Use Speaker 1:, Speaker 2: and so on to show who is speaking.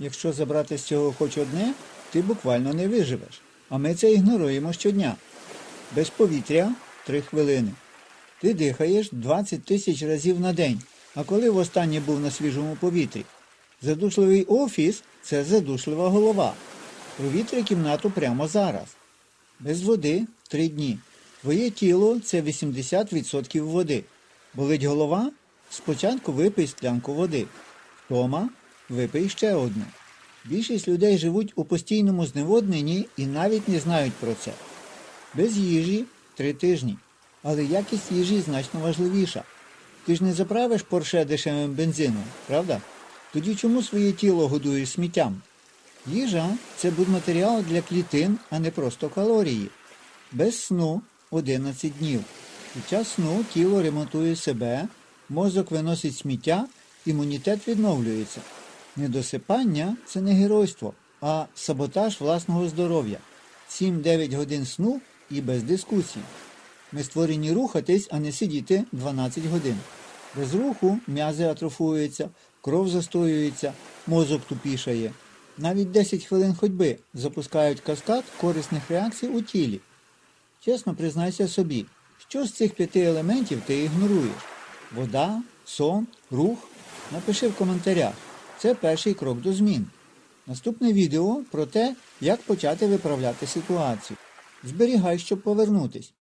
Speaker 1: Якщо забрати з цього хоч одне, ти буквально не виживеш. А ми це ігноруємо щодня. Без повітря 3 хвилини. Ти дихаєш 20 тисяч разів на день. А коли востаннє був на свіжому повітрі? Задушливий офіс це задушлива голова. Провітри кімнату прямо зараз. Без води 3 дні. Твоє тіло це 80% води. Болить голова? Спочатку випий склянку води. Втома випий ще одну. Більшість людей живуть у постійному зневодненні і навіть не знають про це. Без їжі три тижні. Але якість їжі значно важливіша. Ти ж не заправиш порше дешевим бензином, правда? Тоді чому своє тіло годуєш сміттям? Їжа це будматеріал для клітин, а не просто калорії. Без сну 11 днів. Під час сну тіло ремонтує себе, мозок виносить сміття, імунітет відновлюється. Недосипання це не геройство, а саботаж власного здоров'я. 7-9 годин сну і без дискусій. Ми створені рухатись, а не сидіти 12 годин. Без руху м'язи атрофуються, кров застоюється, мозок тупішає. Навіть 10 хвилин ходьби запускають каскад корисних реакцій у тілі. Чесно признайся собі, що з цих п'яти елементів ти ігноруєш? Вода, сон, рух? Напиши в коментарях. Це перший крок до змін. Наступне відео про те, як почати виправляти ситуацію. Зберігай, щоб повернутись.